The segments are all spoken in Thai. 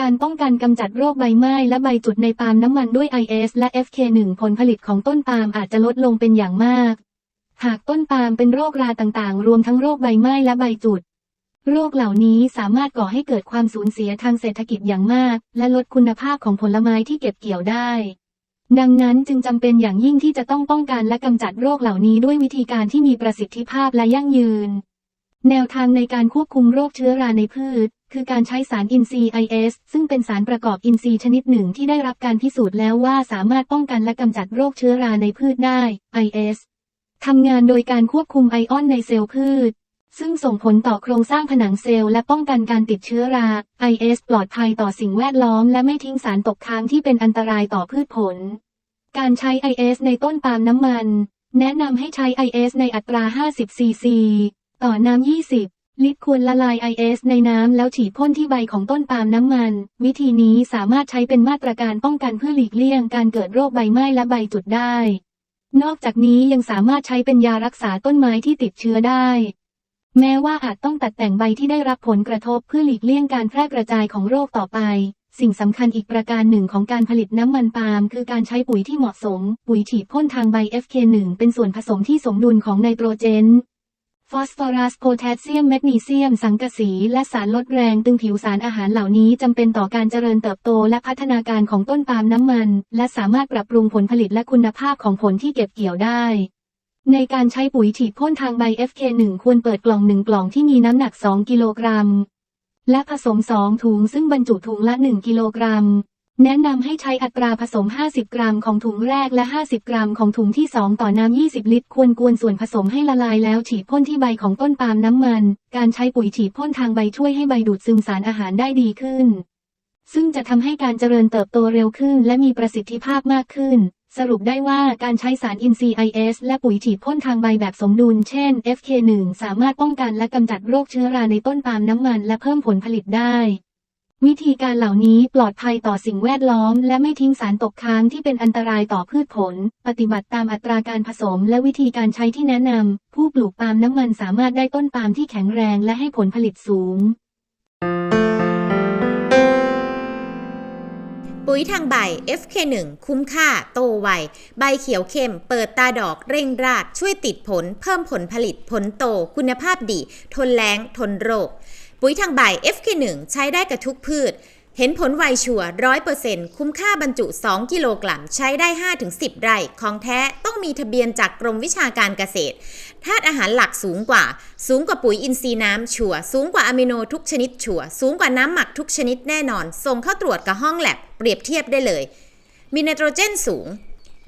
การป้องกันกำจัดโรคใบไม้และใบจุดในปาล์มน้ำมันด้วย IS และ FK1 ผลผลิตของต้นปาล์มอาจจะลดลงเป็นอย่างมาก หากต้นปาล์มเป็นโรคราต่างๆ รวมทั้งโรคใบไม้และใบจุด โรคเหล่านี้สามารถก่อให้เกิดความสูญเสียทางเศรษฐกิจอย่างมาก และลดคุณภาพของผลไม้ที่เก็บเกี่ยวได้ ดังนั้นจึงจำเป็นอย่างยิ่งที่จะต้องป้องกันและกำจัดโรคเหล่านี้ด้วยวิธีการที่มีประสิทธิภาพและยั่งยืน แนวทางในการควบคุมโรคเชื้อราในพืช คือการใช้สารอินทรีย์ IS ซึ่งเป็นสารประกอบอินทรีย์ชนิดหนึ่งที่ได้รับการพิสูจน์แล้วว่าสามารถป้องกันและกำจัดโรคเชื้อราในพืชได้ IS ทำงานโดยการควบคุมไอออนในเซลล์พืช ซึ่งส่งผลต่อโครงสร้างผนังเซลล์และป้องกันการติดเชื้อรา IS ปลอดภัยต่อสิ่งแวดล้อมและไม่ทิ้งสารตกค้างที่เป็นอันตรายต่อพืชผล การใช้ IS ในต้นปาล์มน้ำมัน แนะนำให้ใช้ IS ในอัตรา 50 ซีซี ต่อน้ำ 20 ลิตรควรละลาย IS ในน้ำแล้วฉีดพ่นที่ใบของต้นปาล์มน้ำมัน วิธีนี้สามารถใช้เป็นมาตรการป้องกันเพื่อหลีกเลี่ยงการเกิดโรคใบไหม้และใบจุดได้ นอกจากนี้ยังสามารถใช้เป็นยารักษาต้นไม้ที่ติดเชื้อได้ แม้ว่าอาจต้องตัดแต่งใบที่ได้รับผลกระทบเพื่อหลีกเลี่ยงการแพร่กระจายของโรคต่อไปสิ่งสำคัญอีกประการหนึ่งของการผลิตน้ำมันปาล์มคือการใช้ปุ๋ยที่เหมาะสม ปุ๋ยฉีดพ่นทางใบ FK1 เป็นส่วนผสมที่สมดุลของไนโตรเจน ฟอสฟอรัสโพแทสเซียมแมกนีเซียม สังกะสี และสารลดแรงตึงผิวสารอาหารเหล่านี้จำเป็นต่อการเจริญเติบโตและพัฒนาการของต้นปาล์มน้ำมัน และสามารถปรับปรุงผลผลิตและคุณภาพของผลที่เก็บเกี่ยวได้ ในการใช้ปุ๋ยฉีดพ่นทางใบ FK1 ควรเปิดกล่องหนึ่งกล่องที่มีน้ำหนัก 2 กิโลกรัม และผสม 2 ถุงซึ่งบรรจุถุงละ 1 กิโลกรัม แนะนำให้ใช้อัตราผสม 50 กรัมของถุงแรกและ 50 กรัมของถุงที่ 2 ต่อน้ำ 20 ลิตร ควรกวนส่วนผสมให้ละลายแล้วฉีดพ่นที่ใบของต้นปาล์มน้ำมัน การใช้ปุ๋ยฉีดพ่นทางใบช่วยให้ใบดูดซึมสารอาหารได้ดีขึ้น ซึ่งจะทำให้การเจริญเติบโตเร็วขึ้นและมีประสิทธิภาพมากขึ้น สรุปได้ว่าการใช้สารอินทรีย์ IS และปุ๋ยฉีดพ่นทางใบแบบสมดุล เช่น FK1 สามารถป้องกันและกำจัดโรคเชื้อราในต้นปาล์มน้ำมัน และเพิ่มผลผลิตได้ วิธีการเหล่านี้ปลอดภัยต่อสิ่งแวดล้อม และไม่ทิ้งสารตกค้างที่เป็นอันตรายต่อพืชผล ปฏิบัติตามอัตราการผสม และวิธีการใช้ที่แนะนำ ผู้ปลูกปาล์มน้ำมันสามารถได้ต้นปาล์มที่แข็งแรงและให้ผลผลิตสูง ปุ๋ยทางใบ FK1 คุ้มค่า โตไว ใบเขียวเข้ม เปิดตาดอกเร่งราดช่วยติดผล เพิ่มผลผลิต ผลโต คุณภาพดี ทนแล้ง ทนโรค ปุ๋ยทางใบ FK1 ใช้ได้กับทุกพืช เห็นผลไวชัวร้อยเปอร์เซ็นต์คุ้มค่าบรรจุ 2 กิโลกรัม ใช้ได้ 5-10 ไร่ ของแท้ต้องมีทะเบียนจากกรมวิชาการเกษตร ธาตุอาหารหลักสูงกว่า สูงกว่าปุ๋ยอินทรีย์น้ำชัวสูงกว่าอะมิโนทุกชนิดชัวสูงกว่าน้ำหมักทุกชนิดแน่นอน ส่งเข้าตรวจกับห้องแลบเปรียบเทียบได้เลย มีไนโตรเจนสูง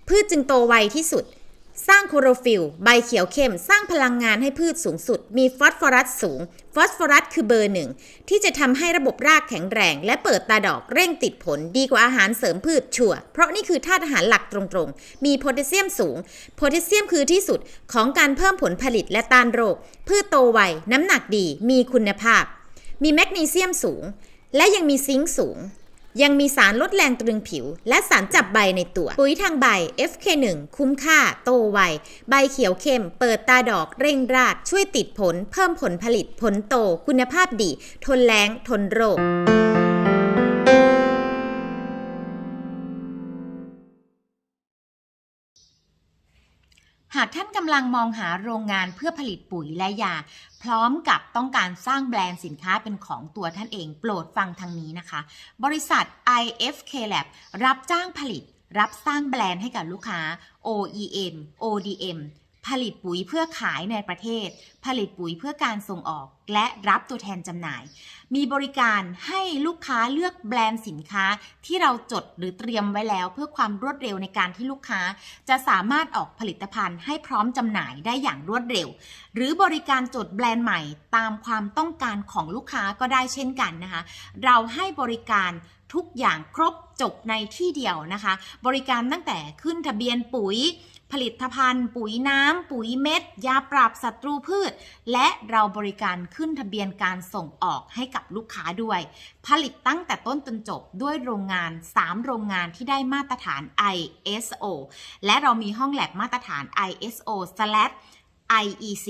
พืชจึงโตไวที่สุด สร้างโคโรฟิลใบเขียวเข้ม สร้างพลังงานให้พืชสูงสุด มีฟอสฟอรัสสูง ฟอสฟอรัสคือเบอร์หนึ่ง ที่จะทำให้ระบบรากแข็งแรง และเปิดตาดอกเร่งติดผลดีกว่าอาหารเสริมพืชชัวเพราะนี่คือธาตุอาหารหลักตรงๆ มีโพแทสเซียมสูง โพแทสเซียมคือที่สุดของการเพิ่มผลผลิตและต้านโรค พืชโตไว น้ำหนักดี มีคุณภาพ มีแมกนีเซียมสูง และยังมีซิงค์สูง ยังมีสารลดแรงตรึงผิว และสารจับใบในตัว ปุ๋ยทางใบ FK1 คุ้มค่า โตไว ใบเขียวเข้ม เปิดตาดอกเร่งราด ช่วยติดผล เพิ่มผลผลิตผลโต คุณภาพดี ทนแรงทนโรค หากท่านกำลังมองหาโรงงานเพื่อผลิตปุ๋ยและยา พร้อมกับต้องการสร้างแบรนด์สินค้าเป็นของตัวท่านเองโปรดฟังทางนี้นะคะ บริษัท IFK Lab รับจ้างผลิต รับสร้างแบรนด์ให้กับลูกค้า OEM ODM ผลิตปุ๋ยเพื่อขายในประเทศ ผลิตปุ๋ยเพื่อการส่งออก และรับตัวแทนจำหน่าย มีบริการให้ลูกค้าเลือกแบรนด์สินค้าที่เราจดหรือเตรียมไว้แล้ว เพื่อความรวดเร็วในการที่ลูกค้า จะสามารถออกผลิตภัณฑ์ให้พร้อมจำหน่ายได้อย่างรวดเร็ว หรือบริการจดแบรนด์ใหม่ตามความต้องการของลูกค้าก็ได้เช่นกันนะคะ เราให้บริการทุกอย่างครบจบในที่เดียวนะคะ บริการตั้งแต่ขึ้นทะเบียนปุ๋ย ผลิตภัณฑ์ ปุ๋ยน้ำ ปุ๋ยเม็ด ยาปราบศัตรูพืช และเราบริการขึ้นทะเบียนการส่งออกให้กับลูกค้าด้วย ผลิตตั้งแต่ต้นจนจบด้วยโรงงาน 3 โรงงานที่ได้มาตรฐาน ISO และเรามีห้องแลบมาตรฐาน ISO IEC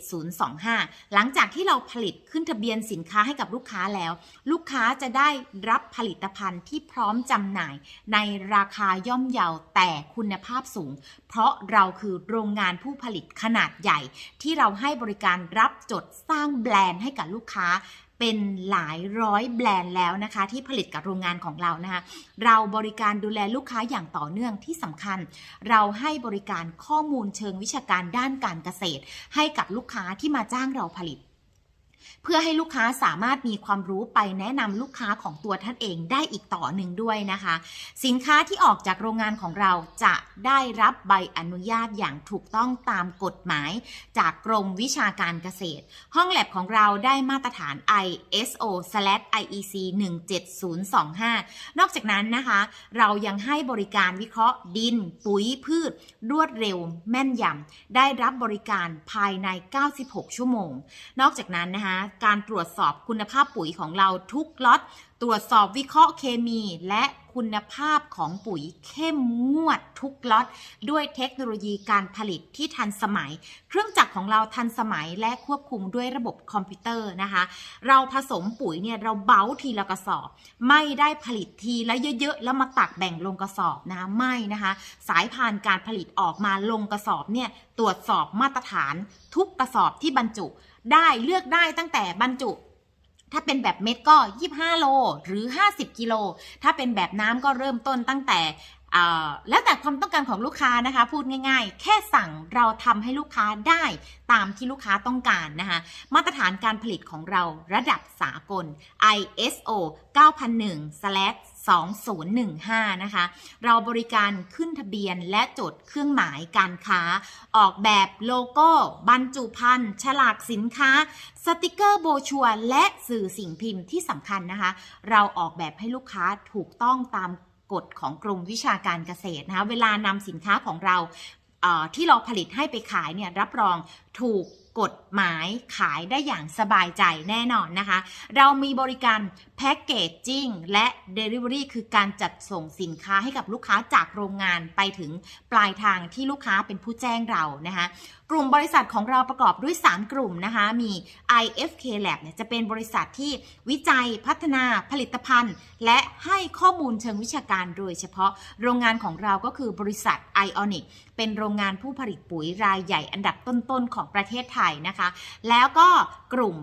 17025 หลังจากที่เราผลิตขึ้นทะเบียนสินค้าให้กับลูกค้าแล้ว ลูกค้าจะได้รับผลิตภัณฑ์ที่พร้อมจำหน่าย ในราคาย่อมเยาแต่คุณภาพสูง เพราะเราคือโรงงานผู้ผลิตขนาดใหญ่ ที่เราให้บริการรับจดสร้างแบรนด์ให้กับลูกค้า เป็นหลายร้อยแบรนด์แล้วนะคะ ที่ผลิตกับโรงงานของเรานะคะ เราบริการดูแลลูกค้าอย่างต่อเนื่องที่สำคัญ เราให้บริการข้อมูลเชิงวิชาการด้านการเกษตร ให้กับลูกค้าที่มาจ้างเราผลิต เพื่อให้ลูกค้าสามารถมีความรู้ไปแนะนำลูกค้าของตัวท่านเองได้อีกต่อหนึ่งด้วยนะคะ สินค้าที่ออกจากโรงงานของเราจะได้รับใบอนุญาตอย่างถูกต้องตามกฎหมาย จากกรมวิชาการเกษตร ห้องแลบของเราได้มาตรฐาน ISO/IEC 17025 นอกจากนั้นนะคะ เรายังให้บริการวิเคราะห์ดิน ปุ๋ยพืช รวดเร็ว แม่นยำได้รับบริการภายใน 96 ชั่วโมง นอกจากนั้นนะคะการตรวจสอบคุณภาพปุ๋ยของเราทุกล็อต ตรวจสอบวิเคราะห์เคมีและคุณภาพของปุ๋ยเข้มงวดทุกล็อต ด้วยเทคโนโลยีการผลิตที่ทันสมัย เครื่องจักรของเราทันสมัยและควบคุมด้วยระบบคอมพิวเตอร์นะคะ เราผสมปุ๋ยเนี่ยเราเบ้าทีละกระสอบ ไม่ได้ผลิตทีละเยอะๆ แล้วมาตักแบ่งลงกระสอบนะคะไม่นะคะ สายพานการผลิตออกมาลงกระสอบเนี่ยตรวจสอบมาตรฐานทุกกระสอบที่บรรจุ ได้เลือกได้ตั้งแต่บรรจุ ถ้าเป็นแบบเม็ดก็ 25 โล หรือ 50 กิโล ถ้าเป็นแบบน้ำก็เริ่มต้นตั้งแต่ แล้วแต่ความต้องการของลูกค้านะคะ พูดง่าย ๆ แค่สั่งเราทำให้ลูกค้าได้ตามที่ลูกค้าต้องการนะคะมาตรฐานการผลิตของเราระดับสากล ISO 9001/2015 นะคะ เราบริการขึ้นทะเบียนและจดเครื่องหมายการค้า ออกแบบโลโก้ บรรจุภัณฑ์ฉลากสินค้า สติกเกอร์โบชัวและสื่อสิ่งพิมพ์ที่สำคัญนะคะ เราออกแบบให้ลูกค้าถูกต้องตาม กฎของกรมวิชาการเกษตรนะคะเวลานำสินค้าของเราที่เราผลิตให้ไปขายเนี่ยรับรองถูก กฎหมายขายได้อย่างสบายใจแน่นอนนะคะ เรามีบริการแพ็กเกจจิ้งและ Delivery คือการจัดส่งสินค้าให้กับลูกค้าจากโรงงานไปถึงปลายทางที่ลูกค้าเป็นผู้แจ้งเรานะคะกลุ่มบริษัทของเราประกอบด้วย 3 กลุ่มนะคะ มี IFK Lab เนี่ยจะเป็นบริษัทที่วิจัยพัฒนาผลิตภัณฑ์ และให้ข้อมูลเชิงวิชาการโดยเฉพาะโรงงานของเราก็คือบริษัท Ionic เป็นโรงงานผู้ผลิตปุ๋ยรายใหญ่อันดับต้นๆของประเทศไทยนะคะ แล้วก็กลุ่ม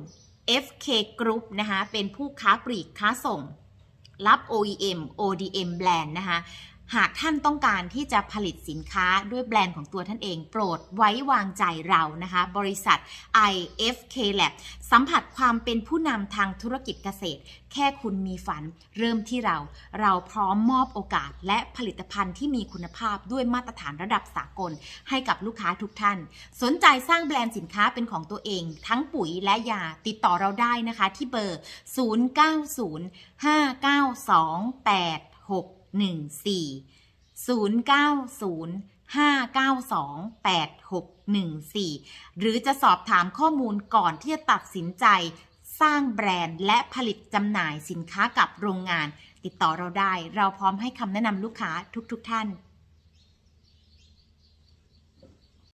FK Group นะคะ เป็นผู้ค้าปลีกค้าส่ง รับ OEM ODM แบรนด์นะคะ หากท่านต้องการที่จะผลิตสินค้าด้วยแบรนด์ของตัวท่านเอง โปรดไว้วางใจเรานะคะ บริษัท IFK Lab สัมผัสความเป็นผู้นำทางธุรกิจเกษตร แค่คุณมีฝันเริ่มที่เรา เราพร้อมมอบโอกาส และผลิตภัณฑ์ที่มีคุณภาพด้วยมาตรฐานระดับสากล ให้กับลูกค้าทุกท่าน สนใจสร้างแบรนด์สินค้าเป็นของตัวเอง ทั้งปุ๋ยและยาติดต่อเราได้นะคะที่เบอร์ 0905928614 0905928614หรือจะสอบถามข้อมูลก่อนที่จะตัดสินใจ สร้างแบรนด์และผลิตจำหน่ายสินค้ากับโรงงาน ติดต่อเราได้ เราพร้อมให้คำแนะนำลูกค้าทุกๆทท่าน